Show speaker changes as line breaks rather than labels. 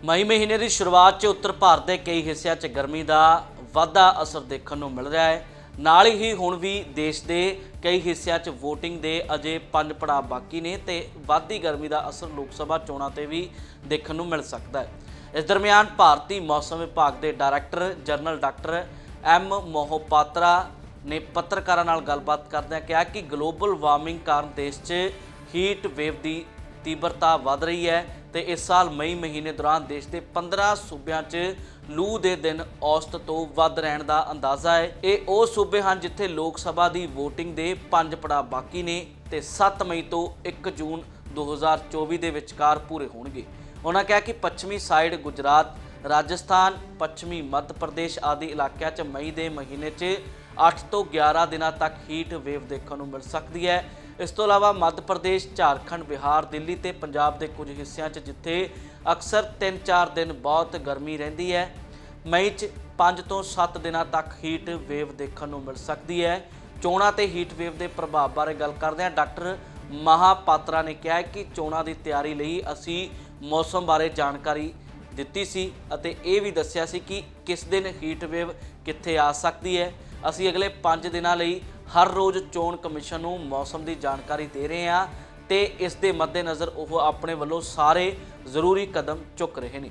ਮਈ ਮਹੀਨੇ ਦੀ ਸ਼ੁਰੂਆਤ 'ਚ ਉੱਤਰ ਭਾਰਤ ਦੇ ਕਈ ਹਿੱਸਿਆਂ 'ਚ ਗਰਮੀ ਦਾ ਵਾਧਾ ਅਸਰ ਦੇਖਣ ਨੂੰ ਮਿਲ ਰਿਹਾ ਹੈ। ਨਾਲ ਹੀ ਹੁਣ ਵੀ ਦੇਸ਼ ਦੇ ਕਈ ਹਿੱਸਿਆਂ 'ਚ VOTING ਦੇ ਅਜੇ ਪੰਜ ਪੜਾਅ ਬਾਕੀ ਨੇ ਤੇ ਵਾਧੀ ਗਰਮੀ ਦਾ ਅਸਰ ਲੋਕ ਸਭਾ ਚੋਣਾਂ ਤੇ ਵੀ ਦੇਖਣ ਨੂੰ ਮਿਲ ਸਕਦਾ ਹੈ। ਇਸ ਦਰਮਿਆਨ ਭਾਰਤੀ ਮੌਸਮ ਵਿਭਾਗ ਦੇ director, general doctor M Mohapatra ਨੇ ਪੱਤਰਕਾਰਾਂ ਨਾਲ ਗੱਲਬਾਤ ਕਰਦਿਆਂ ਕਿਹਾ ਕਿ ਗਲੋਬਲ ਵਾਰਮਿੰਗ ਕਾਰਨ ਦੇਸ਼ 'ਚ ਹੀਟ ਵੇਵ ਦੀ ਤੀਬਰਤਾ ਵਧ ਰਹੀ ਹੈ। ਤੇ ਇਸ ਸਾਲ ਮਈ ਮਹੀਨੇ ਦੌਰਾਨ ਦੇਸ਼ ਦੇ 15 ਸੂਬਿਆਂ 'ਚ ਲੂ ਦੇ ਦਿਨ ਔਸਤ ਤੋਂ ਵੱਧ ਰਹਿਣ ਦਾ ਅੰਦਾਜ਼ਾ ਹੈ। ਇਹ ਉਹ ਸੂਬੇ ਹਨ ਜਿੱਥੇ ਲੋਕ ਸਭਾ ਦੀ VOTING ਦੇ ਪੰਜ ਪੜਾਅ ਬਾਕੀ ਨੇ ਤੇ 7 ਮਈ ਤੋਂ 1 ਜੂਨ 2024 ਦੇ ਵਿਚਕਾਰ ਪੂਰੇ ਹੋਣਗੇ। ਉਹਨਾਂ ਕਿਹਾ ਕਿ ਪੱਛਮੀ ਸਾਈਡ ਗੁਜਰਾਤ, ਰਾਜਸਥਾਨ, ਪੱਛਮੀ ਮੱਧ ਪ੍ਰਦੇਸ਼ ਆਦਿ ਇਲਾਕਿਆਂ 'ਚ ਮਈ ਦੇ ਮਹੀਨੇ 'ਚ 8 ਤੋਂ 11 ਦਿਨਾਂ ਤੱਕ ਹੀਟ ਵੇਵ ਦੇਖਣ ਨੂੰ ਮਿਲ ਸਕਦੀ ਹੈ। ਇਸ ਤੋਂ ਇਲਾਵਾ ਮੱਧ ਪ੍ਰਦੇਸ਼, ਝਾਰਖੰਡ, ਬਿਹਾਰ, ਦਿੱਲੀ ਤੇ ਪੰਜਾਬ ਦੇ ਕੁਝ ਹਿੱਸਿਆਂ 'ਚ ਜਿੱਥੇ ਅਕਸਰ 3-4 ਦਿਨ ਬਹੁਤ ਗਰਮੀ ਰਹਿੰਦੀ ਹੈ, ਮਈ 'ਚ 5 ਤੋਂ 7 ਦਿਨਾਂ ਤੱਕ ਹੀਟ ਵੇਵ ਦੇਖਣ ਨੂੰ ਮਿਲ ਸਕਦੀ ਹੈ। ਚੋਣਾਂ ਤੇ ਹੀਟ ਵੇਵ ਦੇ ਪ੍ਰਭਾਵ ਬਾਰੇ ਗੱਲ ਕਰਦੇ ਹਾਂ। ਡਾਕਟਰ ਮਹਾਪਾਤਰਾ ਨੇ ਕਿਹਾ ਕਿ ਚੋਣਾਂ ਦੀ ਤਿਆਰੀ ਲਈ ਅਸੀਂ ਮੌਸਮ ਬਾਰੇ ਜਾਣਕਾਰੀ ਦਿੱਤੀ ਸੀ ਅਤੇ ਇਹ ਵੀ ਦੱਸਿਆ ਸੀ ਕਿ ਕਿਸ ਦਿਨ ਹੀਟ ਵੇਵ ਕਿੱਥੇ ਆ ਸਕਦੀ ਹੈ। ਅਸੀਂ ਅਗਲੇ 5 ਦਿਨਾਂ ਲਈ ਹਰ ਰੋਜ਼ ਚੋਣ ਕਮਿਸ਼ਨ ਨੂੰ ਮੌਸਮ ਦੀ ਜਾਣਕਾਰੀ ਦੇ ਰਹੇ ਹਾਂ ਤੇ ਇਸ ਦੇ ਮੱਦੇਨਜ਼ਰ ਉਹ ਆਪਣੇ ਵੱਲੋਂ ਸਾਰੇ ਜ਼ਰੂਰੀ ਕਦਮ ਚੁੱਕ ਰਹੇ ਨੇ।